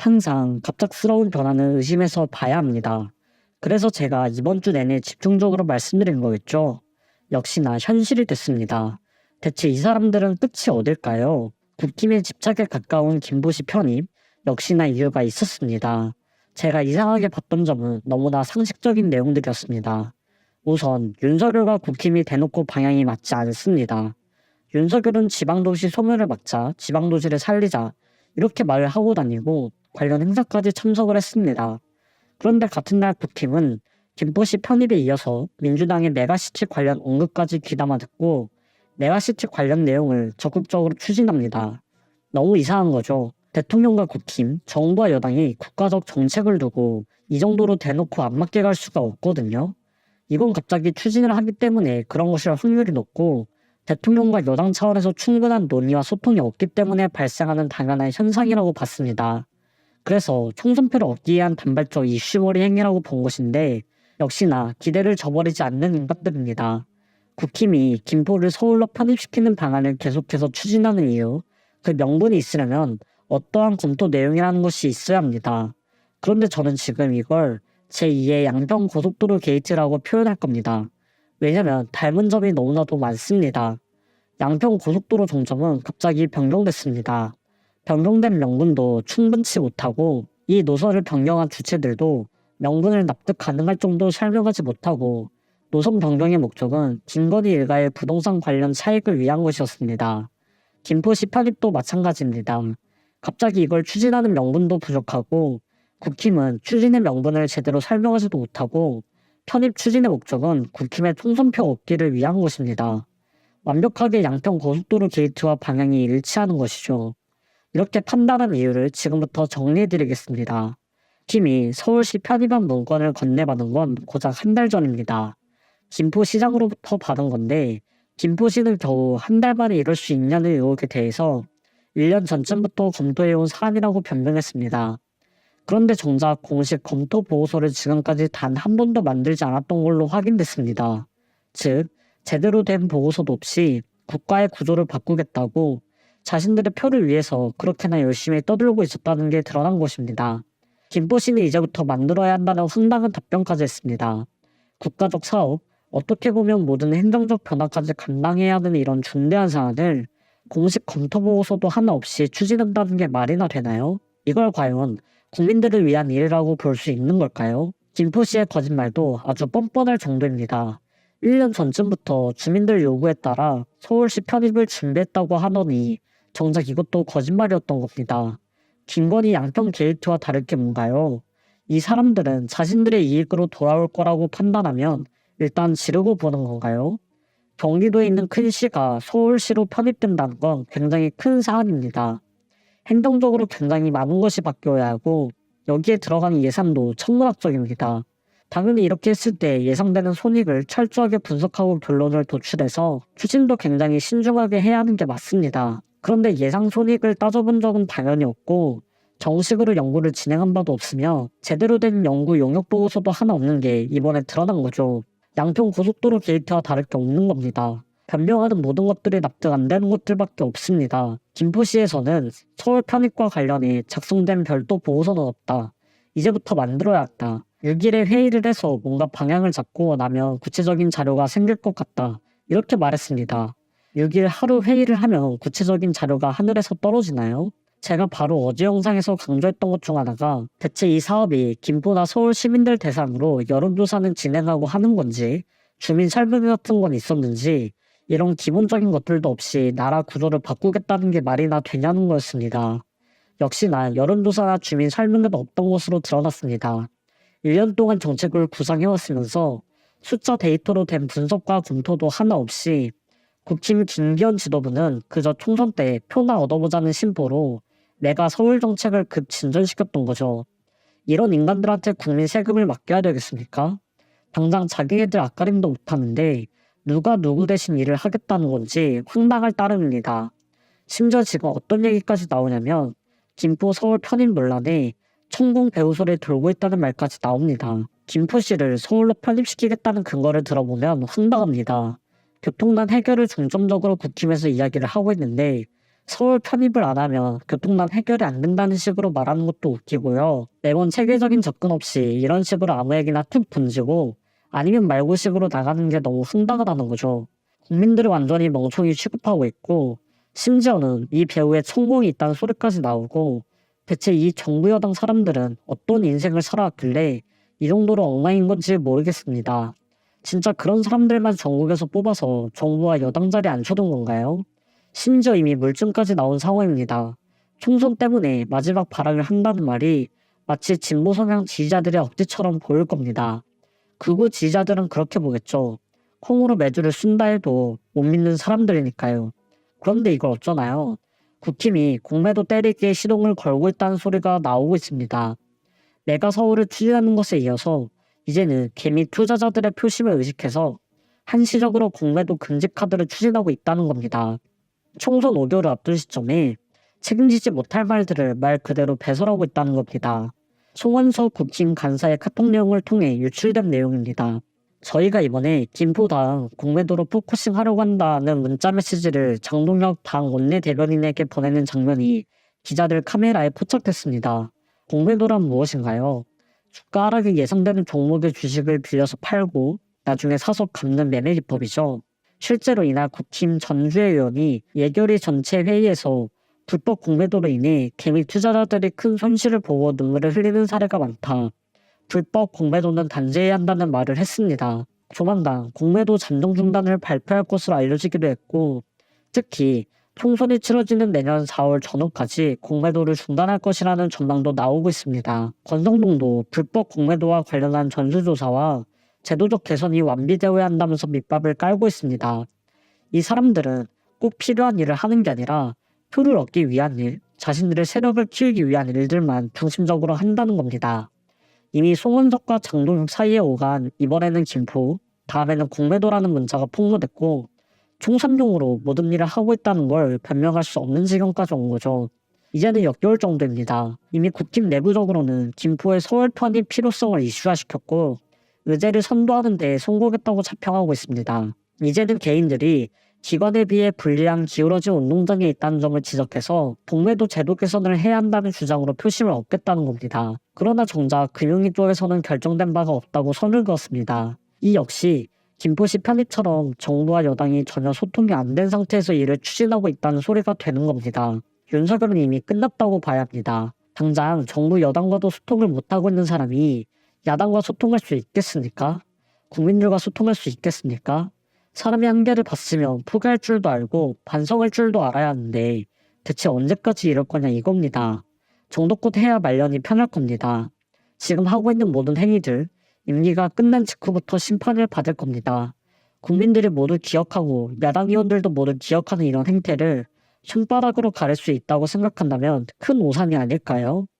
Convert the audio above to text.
항상 갑작스러운 변화는 의심해서 봐야 합니다. 그래서 제가 이번 주 내내 집중적으로 말씀드린 거겠죠. 역시나 현실이 됐습니다. 대체 이 사람들은 끝이 어딜까요? 국힘의 집착에 가까운 김부시 편입, 역시나 이유가 있었습니다. 제가 이상하게 봤던 점은 너무나 상식적인 내용들이었습니다. 우선 윤석열과 국힘이 대놓고 방향이 맞지 않습니다. 윤석열은 지방도시 소멸을 막자 지방도시를 살리자 이렇게 말을 하고 다니고 관련 행사까지 참석을 했습니다. 그런데 같은 날 국힘은 김포시 편입에 이어서 민주당의 메가시티 관련 언급까지 귀담아 듣고 메가시티 관련 내용을 적극적으로 추진합니다. 너무 이상한 거죠. 대통령과 국힘, 정부와 여당이 국가적 정책을 두고 이 정도로 대놓고 안 맞게 갈 수가 없거든요. 이건 갑자기 추진을 하기 때문에 그런 것일 확률이 높고 대통령과 여당 차원에서 충분한 논의와 소통이 없기 때문에 발생하는 당연한 현상이라고 봤습니다. 그래서 총선표를 얻기 위한 단발적 이슈머리 행위라고 본 것인데 역시나 기대를 저버리지 않는 인간들입니다. 국힘이 김포를 서울로 편입시키는 방안을 계속해서 추진하는 이유, 그 명분이 있으려면 어떠한 검토 내용이라는 것이 있어야 합니다. 그런데 저는 지금 이걸 제2의 양평 고속도로 게이트라고 표현할 겁니다. 왜냐면 닮은 점이 너무나도 많습니다. 양평 고속도로 종점은 갑자기 변경됐습니다. 변경된 명분도 충분치 못하고 이 노선을 변경한 주체들도 명분을 납득 가능할 정도 설명하지 못하고 노선 변경의 목적은 김건희 일가의 부동산 관련 차익을 위한 것이었습니다. 김포시 편입도 마찬가지입니다. 갑자기 이걸 추진하는 명분도 부족하고 국힘은 추진의 명분을 제대로 설명하지도 못하고 편입 추진의 목적은 국힘의 총선표 얻기를 위한 것입니다. 완벽하게 양평 고속도로 게이트와 방향이 일치하는 것이죠. 이렇게 판단한 이유를 지금부터 정리해드리겠습니다. 팀이 서울시 편입한 문건을 건네받은 건 고작 한 달 전입니다. 김포시장으로부터 받은 건데 김포시는 겨우 한 달 만에 이럴 수 있냐는 의혹에 대해서 1년 전쯤부터 검토해온 사안이라고 변명했습니다. 그런데 정작 공식 검토 보고서를 지금까지 단 한 번도 만들지 않았던 걸로 확인됐습니다. 즉, 제대로 된 보고서도 없이 국가의 구조를 바꾸겠다고 자신들의 표를 위해서 그렇게나 열심히 떠들고 있었다는 게 드러난 것입니다. 김포시는 이제부터 만들어야 한다는 황당한 답변까지 했습니다. 국가적 사업, 어떻게 보면 모든 행정적 변화까지 감당해야 하는 이런 중대한 사안을 공식 검토 보고서도 하나 없이 추진한다는 게 말이나 되나요? 이걸 과연 국민들을 위한 일이라고 볼 수 있는 걸까요? 김포시의 거짓말도 아주 뻔뻔할 정도입니다. 1년 전쯤부터 주민들 요구에 따라 서울시 편입을 준비했다고 하더니 정작 이것도 거짓말이었던 겁니다. 김건희 양평 게이트와 다를 게 뭔가요? 이 사람들은 자신들의 이익으로 돌아올 거라고 판단하면 일단 지르고 보는 건가요? 경기도에 있는 큰 시가 서울시로 편입된다는 건 굉장히 큰 사안입니다. 행정적으로 굉장히 많은 것이 바뀌어야 하고 여기에 들어가는 예산도 천문학적입니다. 당연히 이렇게 했을 때 예상되는 손익을 철저하게 분석하고 결론을 도출해서 추진도 굉장히 신중하게 해야 하는 게 맞습니다. 그런데 예상 손익을 따져본 적은 당연히 없고 정식으로 연구를 진행한 바도 없으며 제대로 된 연구 용역 보고서도 하나 없는 게 이번에 드러난 거죠. 양평 고속도로 게이트와 다를 게 없는 겁니다. 변명하는 모든 것들이 납득 안 되는 것들밖에 없습니다. 김포시에서는 서울 편입과 관련해 작성된 별도 보고서는 없다. 이제부터 만들어야 한다. 6일에 회의를 해서 뭔가 방향을 잡고 나면 구체적인 자료가 생길 것 같다. 이렇게 말했습니다. 6일 하루 회의를 하면 구체적인 자료가 하늘에서 떨어지나요? 제가 바로 어제 영상에서 강조했던 것 중 하나가 대체 이 사업이 김포나 서울 시민들 대상으로 여론조사는 진행하고 하는 건지 주민 설명 같은 건 있었는지 이런 기본적인 것들도 없이 나라 구조를 바꾸겠다는 게 말이나 되냐는 거였습니다. 역시나 여론조사나 주민 설명회도 없던 것으로 드러났습니다. 1년 동안 정책을 구상해왔으면서 숫자 데이터로 된 분석과 검토도 하나 없이 국힘 김기현 지도부는 그저 총선 때 표나 얻어보자는 심보로 내가 서울 정책을 급 진전시켰던 거죠. 이런 인간들한테 국민 세금을 맡겨야 되겠습니까? 당장 자기네들 앞가림도 못하는데 누가 누구 대신 일을 하겠다는 건지 황당할 따름입니다. 심지어 지금 어떤 얘기까지 나오냐면 김포 서울 편입 논란에 천공 배우소를 돌고 있다는 말까지 나옵니다. 김포시를 서울로 편입시키겠다는 근거를 들어보면 황당합니다. 교통난 해결을 중점적으로 국힘에서 이야기를 하고 있는데 서울 편입을 안 하면 교통난 해결이 안 된다는 식으로 말하는 것도 웃기고요. 매번 체계적인 접근 없이 이런 식으로 아무에게나 툭 던지고 아니면 말고 식으로 나가는 게 너무 황당하다는 거죠. 국민들을 완전히 멍청이 취급하고 있고 심지어는 이 배우에 천공이 있다는 소리까지 나오고 대체 이 정부 여당 사람들은 어떤 인생을 살아왔길래 이 정도로 엉망인 건지 모르겠습니다. 진짜 그런 사람들만 전국에서 뽑아서 정부와 여당 자리에 앉혀둔 건가요? 심지어 이미 물증까지 나온 상황입니다. 총선 때문에 마지막 발악을 한다는 말이 마치 진보 성향 지지자들의 억지처럼 보일 겁니다. 극우 지지자들은 그렇게 보겠죠. 콩으로 매주를 쓴다 해도 못 믿는 사람들이니까요. 그런데 이걸 어쩌나요? 국힘이 공매도 때리기에 시동을 걸고 있다는 소리가 나오고 있습니다. 내가 서울을 추진하는 것에 이어서 이제는 개미 투자자들의 표심을 의식해서 한시적으로 공매도 금지 카드를 추진하고 있다는 겁니다. 총선 5개월을 앞둔 시점에 책임지지 못할 말들을 말 그대로 배설하고 있다는 겁니다. 송원석 국힘 간사의 카톡 내용을 통해 유출된 내용입니다. 저희가 이번에 김포당 공매도로 포커싱 하려고 한다는 문자 메시지를 장동혁 당 원내 대변인에게 보내는 장면이 기자들 카메라에 포착됐습니다. 공매도란 무엇인가요? 주가 하락이 예상되는 종목의 주식을 빌려서 팔고 나중에 사서 갚는 매매 기법이죠. 실제로 이날 국힘 전주의 의원이 예결위 전체 회의에서 불법 공매도로 인해 개미 투자자들이 큰 손실을 보고 눈물을 흘리는 사례가 많다. 불법 공매도는 단죄해야 한다는 말을 했습니다. 조만간 공매도 잠정 중단을 발표할 것으로 알려지기도 했고 특히 총선이 치러지는 내년 4월 전후까지 공매도를 중단할 것이라는 전망도 나오고 있습니다. 권성동도 불법 공매도와 관련한 전수조사와 제도적 개선이 완비되어야 한다면서 밑밥을 깔고 있습니다. 이 사람들은 꼭 필요한 일을 하는 게 아니라 표를 얻기 위한 일, 자신들의 세력을 키우기 위한 일들만 중심적으로 한다는 겁니다. 이미 송원석과 장동혁 사이에 오간 이번에는 김포, 다음에는 공매도라는 문자가 폭로됐고 총선용으로 모든 일을 하고 있다는 걸 변명할 수 없는 지경까지 온 거죠. 이제는 역겨울 정도입니다. 이미 국힘 내부적으로는 김포의 서울 편입 필요성을 이슈화시켰고 의제를 선도하는 데 성공했다고 자평하고 있습니다. 이제는 개인들이 기관에 비해 불리한 기울어진 운동장에 있다는 점을 지적해서 공매도 제도 개선을 해야 한다는 주장으로 표심을 얻겠다는 겁니다. 그러나 정작 금융위 쪽에서는 결정된 바가 없다고 선을 그었습니다. 이 역시 김포시 편입처럼 정부와 여당이 전혀 소통이 안 된 상태에서 일을 추진하고 있다는 소리가 되는 겁니다. 윤석열은 이미 끝났다고 봐야 합니다. 당장 정부 여당과도 소통을 못하고 있는 사람이 야당과 소통할 수 있겠습니까? 국민들과 소통할 수 있겠습니까? 사람이 한계를 봤으면 포기할 줄도 알고 반성할 줄도 알아야 하는데 대체 언제까지 이럴 거냐 이겁니다. 정도껏 해야 말년이 편할 겁니다. 지금 하고 있는 모든 행위들 임기가 끝난 직후부터 심판을 받을 겁니다. 국민들이 모두 기억하고 야당 의원들도 모두 기억하는 이런 행태를 손바닥으로 가릴 수 있다고 생각한다면 큰 오산이 아닐까요?